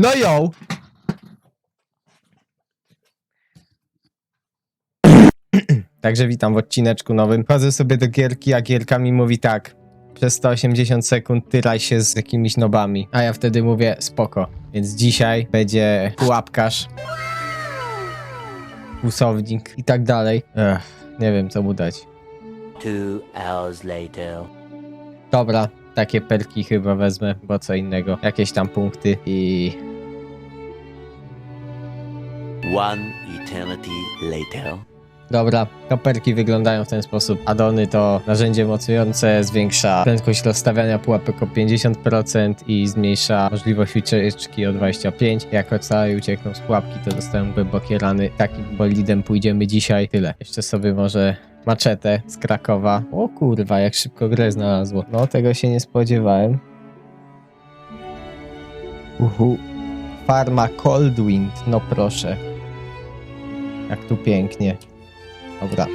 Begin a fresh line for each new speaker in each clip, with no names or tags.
No ją! Także witam w odcineczku nowym. Chodzę sobie do gierki, a gierka mi mówi tak. Przez 180 sekund tyraj się z jakimiś nobami. A ja wtedy mówię spoko. Więc dzisiaj będzie pułapkarz, kłusownik i tak dalej. Ech, nie wiem co mu dać.
Two hours later.
Dobra, takie perki chyba wezmę, bo co innego. Jakieś tam punkty i
One eternity later.
Dobra, koperki wyglądają w ten sposób. Adony to narzędzie mocujące, zwiększa prędkość rozstawiania pułapek o 50% i zmniejsza możliwość ucieczki o 25%. Jak ocalej uciekną z pułapki, to dostają głębokie rany. Takim bolidem pójdziemy dzisiaj. Tyle. Jeszcze sobie może maczetę z Krakowa. O kurwa, jak szybko grę znalazło. No, tego się nie spodziewałem. Uhu. Farma Coldwind, no proszę. Jak tu pięknie. Dobra.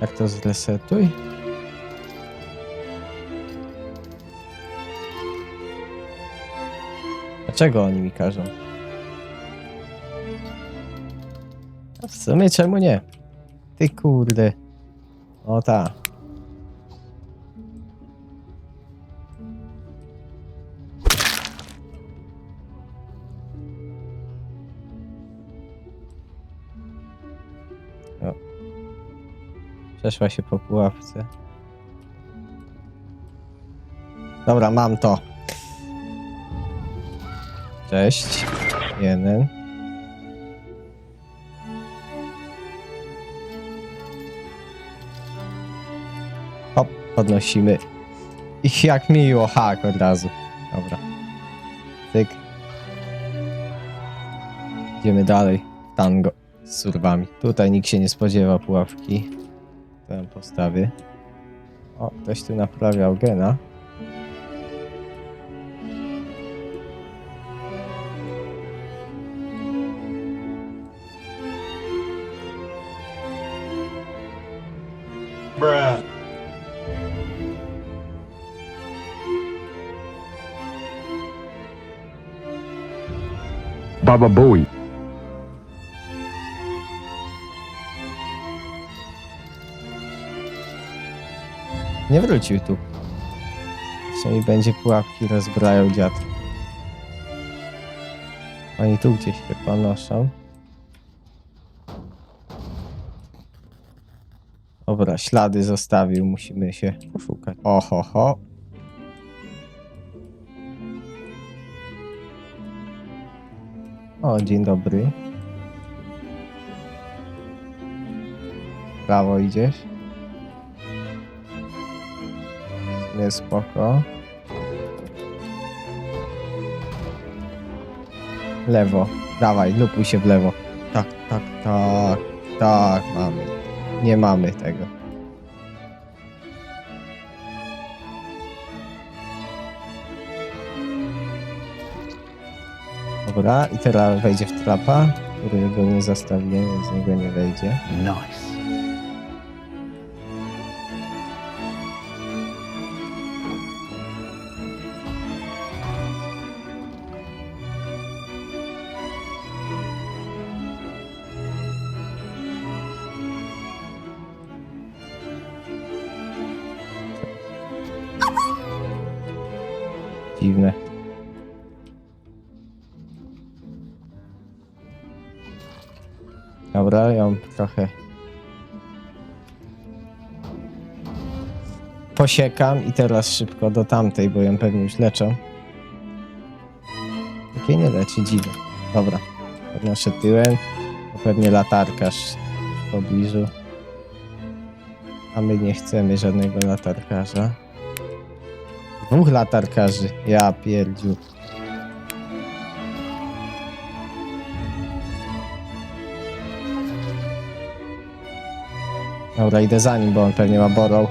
Jak to zresetuj? Dlaczego oni mi każą? W sumie czemu nie? Ty kurde. O. Przeszła się po pułapce. Dobra, mam to. Cześć. Jeden. Hop, podnosimy. Ich jak miło, hak od razu. Dobra. Tyk. Idziemy dalej. Tango z surwami. Tutaj nikt się nie spodziewa pułapki. Ją postawię. O, ktoś tu naprawiał gena.
Baba Bowie.
Nie wrócił tu. Czyli będzie pułapki rozbrajał dziad. Oni tu gdzieś się ponoszą. Dobra, ślady zostawił, musimy się poszukać. Oho, ho. O, dzień dobry. Prawo idziesz? Nie spoko. Lewo. Dawaj, lupuj się w lewo. Tak, tak, tak. Tak, mamy. Nie mamy tego. Dobra, i teraz wejdzie w trapa, którego nie zastawiłem, więc z niego nie wejdzie.
Nice.
Dziwne. Dobra, ją trochę posiekam i teraz szybko do tamtej, bo ją pewnie już leczą. Takie nie leczy, dziwne. Dobra, podnoszę tyłem, pewnie latarkarz w pobliżu. A my nie chcemy żadnego latarkarza. Dwóch latarkarzy, ja pierdziu. Dobra, idę za nim, bo on pewnie ma borą.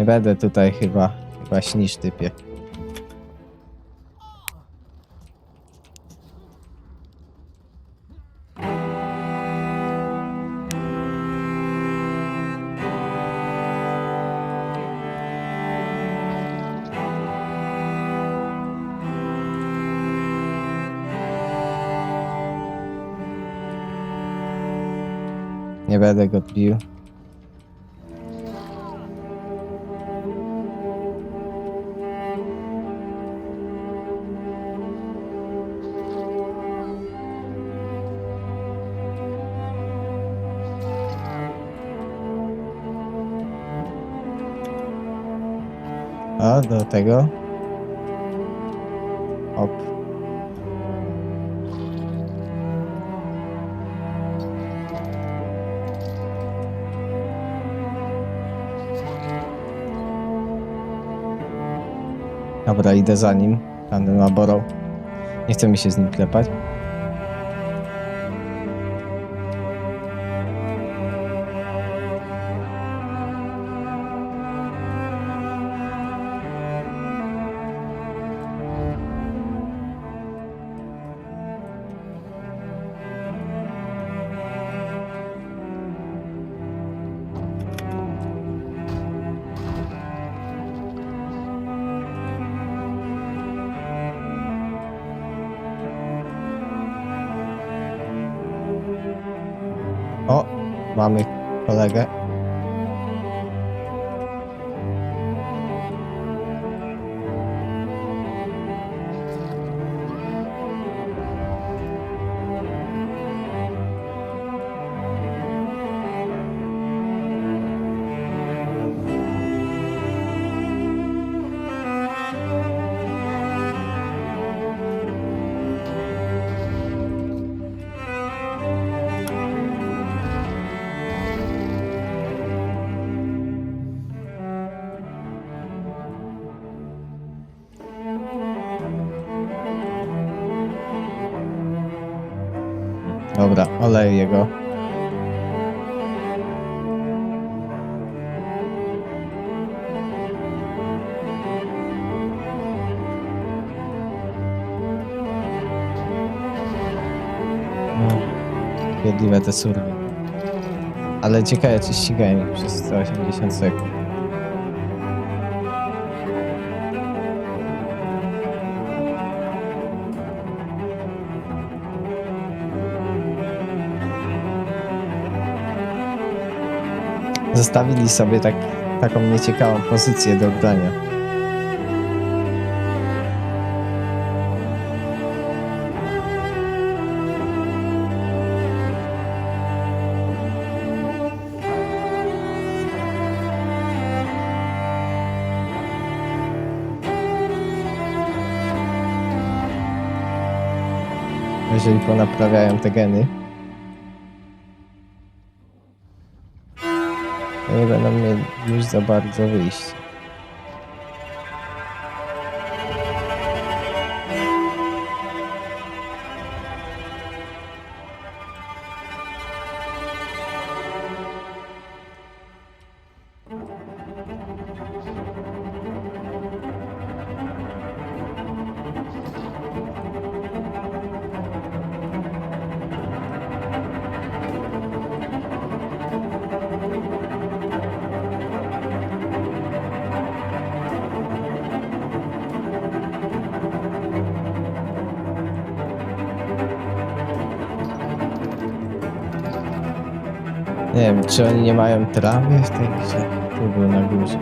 Nie będę tutaj chyba, chyba śnisz typie. Nie będę go bił. A do tego. Op. Dobra, idę za nim. Tandem naborą. Nie chcę mi się z nim klepać. Mamy kolegę. Oleję go. No, Wiedliwe te surwy. Ale ciekawe, czy ścigają przez 180 sekund. Zostawili sobie tak, taką nieciekawą pozycję do grania. Jeżeli ponaprawiają te geny, nie będą mieli już za bardzo wyjścia. Nie wiem, czy oni nie mają trawy w tej grze? Tu był na górze.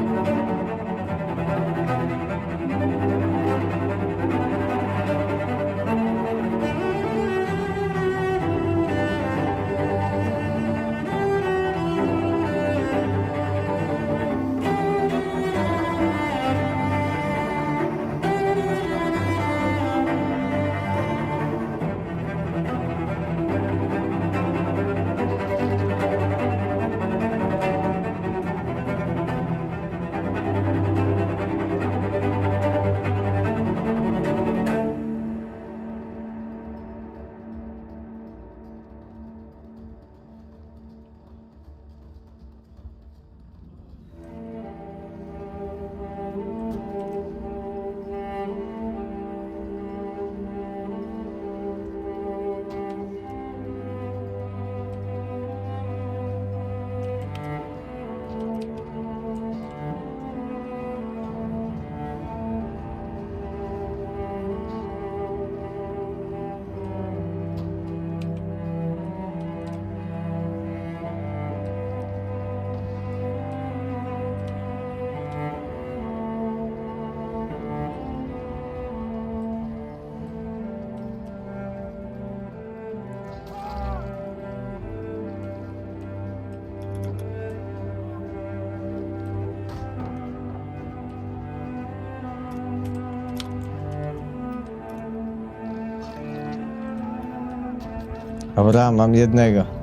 Dobra, mam jednego.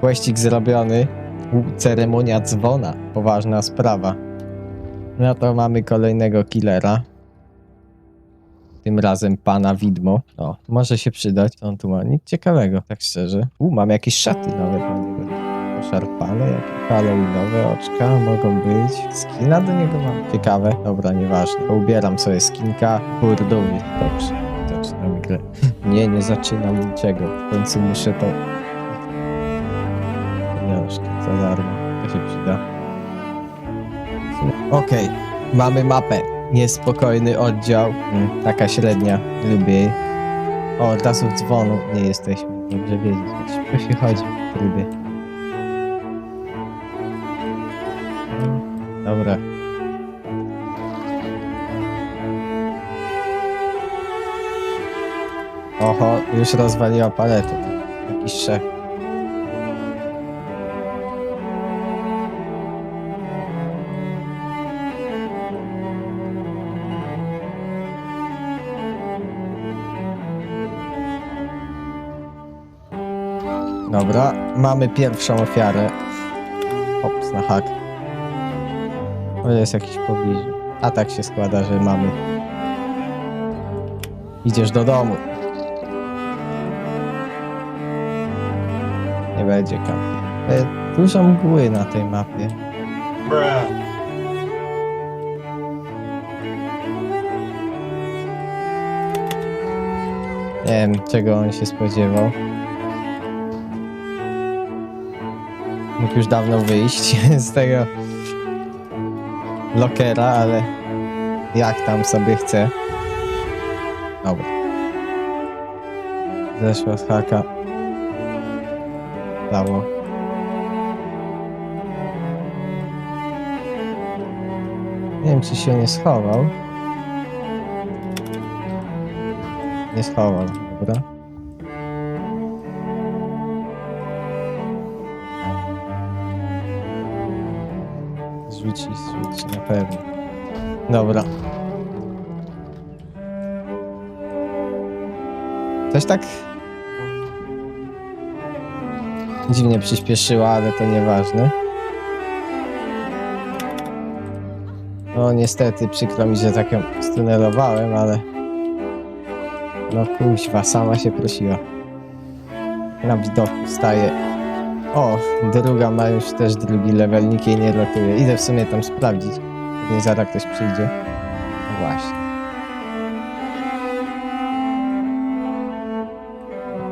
Pościg zrobiony. Ceremonia dzwona. Poważna sprawa. No to mamy kolejnego killera. Tym razem pana widmo. O, może się przydać. On tu ma? Nic ciekawego, tak szczerze. U, mam jakieś szaty nawet na niego. Poszarpane, jakieś halloweenowe oczka mogą być. Skina do niego mam. Ciekawe. Dobra, nieważne. Ubieram sobie skinka. Kurdowi. Dobrze. Zaczynamy grę. Nie, nie zaczynam niczego. W końcu muszę to za darmo. To się przyda. Okej, mamy mapę. Niespokojny oddział. Mm, taka średnia. Lubię jej. O, czasów dzwonu nie jesteśmy. Dobrze wiedzieć. O się chodzi w trybie. Dobra. Oho, już rozwaliła paletę. Jakiś szef. Dobra, mamy pierwszą ofiarę. Ops, na hak. O, jest jakiś pobliżu. A tak się składa, że mamy. Idziesz do domu. Nie będzie kampi. E, Dużo mgły na tej mapie. Nie wiem, czego on się spodziewał. Mógł już dawno wyjść z tego lokera, ale jak tam sobie chce. Dobra. Zeszła z haka. Dało. Nie wiem, czy się nie schował. Nie schował, dobra. Zrzuci, zrzuci, na pewno. Dobra. Coś tak dziwnie przyspieszyła, ale to nieważne. No niestety, przykro mi, że tak ją stunelowałem, ale... No kuźwa, sama się prosiła. Na widoku staje. O, druga ma już też drugi level, nikt jej nie ratuje. Idę w sumie tam sprawdzić. Pewnie zaraz ktoś przyjdzie. Właśnie.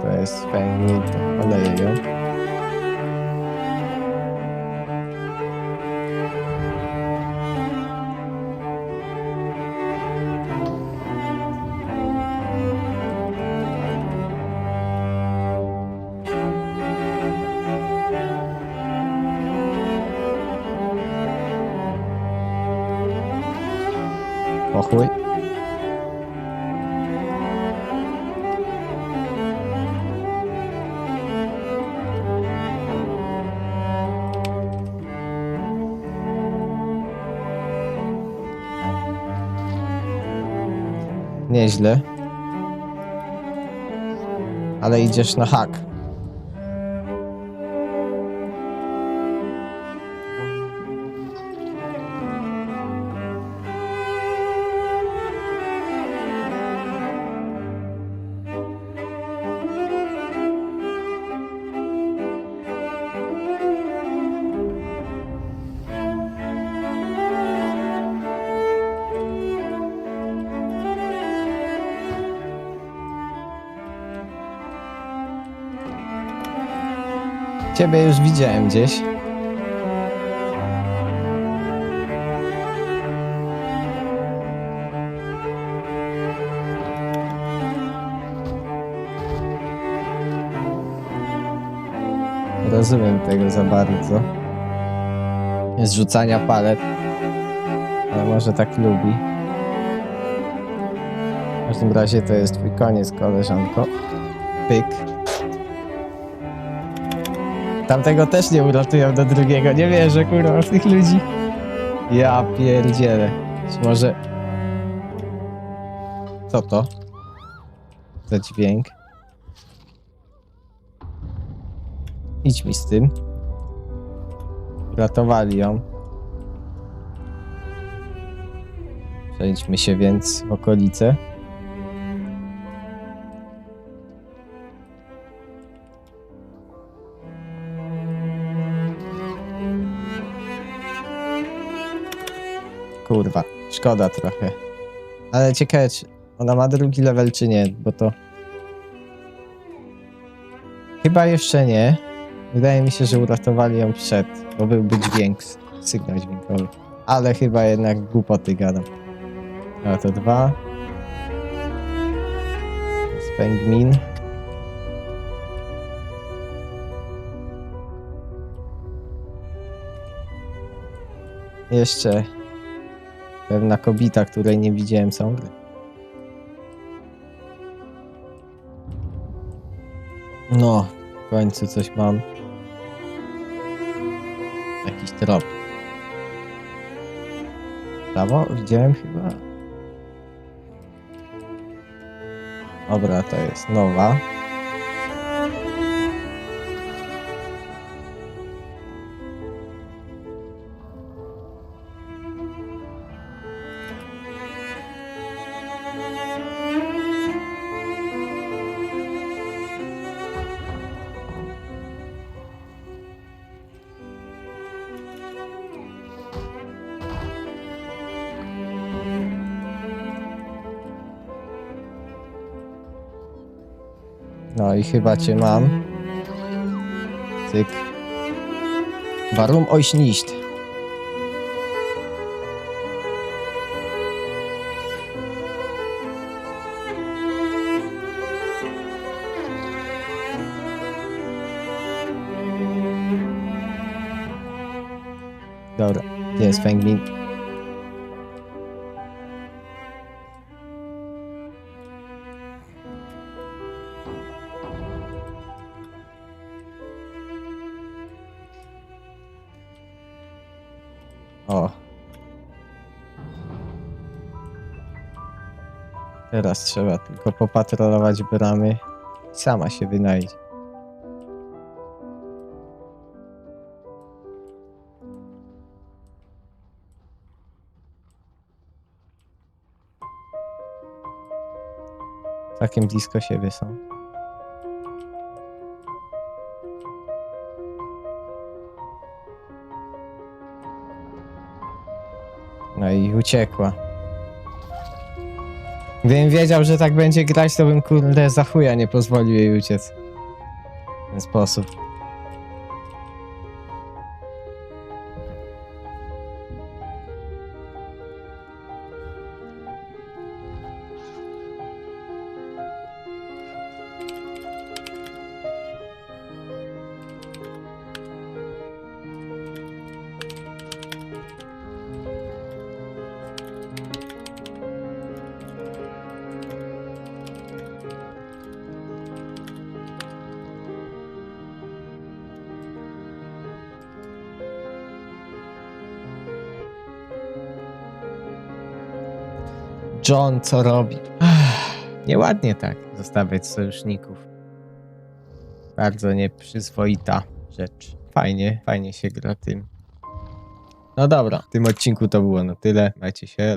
To jest fajnie, to oleję ją. Chuj. Nieźle. Ale idziesz na hak. Ciebie już widziałem gdzieś. rozumiem tego za bardzo. Zrzucania palet. Ale może tak lubi. W każdym razie to jest twój koniec, koleżanko. Pyk. Tamtego też nie uratują do drugiego. Nie wierzę, kurwa, w tych ludzi. Ja pierdzielę. Może... Co to? Za dźwięk. Idź mi z tym. Uratowali ją. Przejdźmy się więc w okolice. Kurwa, szkoda trochę. Ale ciekawe, czy ona ma drugi level, czy nie, bo to... Chyba jeszcze nie. Wydaje mi się, że uratowali ją przed, bo byłby dźwięk, sygnał dźwiękowy. Ale chyba jednak głupoty gadam. A to dwa. Spęgmin. Jeszcze pewna kobita, której nie widziałem ciągle. No, w końcu coś mam. Jakiś trop. Prawo? Widziałem chyba. Dobra, to jest nowa. I chyba cię mam. Cyk. Warum euch nicht? Dobra, gdzie jest Fengmin? Teraz trzeba tylko popatrolować bramy. Sama się wynajdzie. Takim blisko siebie są. No i uciekła. Gdybym wiedział, że tak będzie grać, to bym kurde za chuja nie pozwolił jej uciec. W ten sposób. John, co robi? Nieładnie tak zostawiać sojuszników. Bardzo nieprzyzwoita rzecz. Fajnie, fajnie się gra tym. No dobra, w tym odcinku to było na tyle. Majcie się.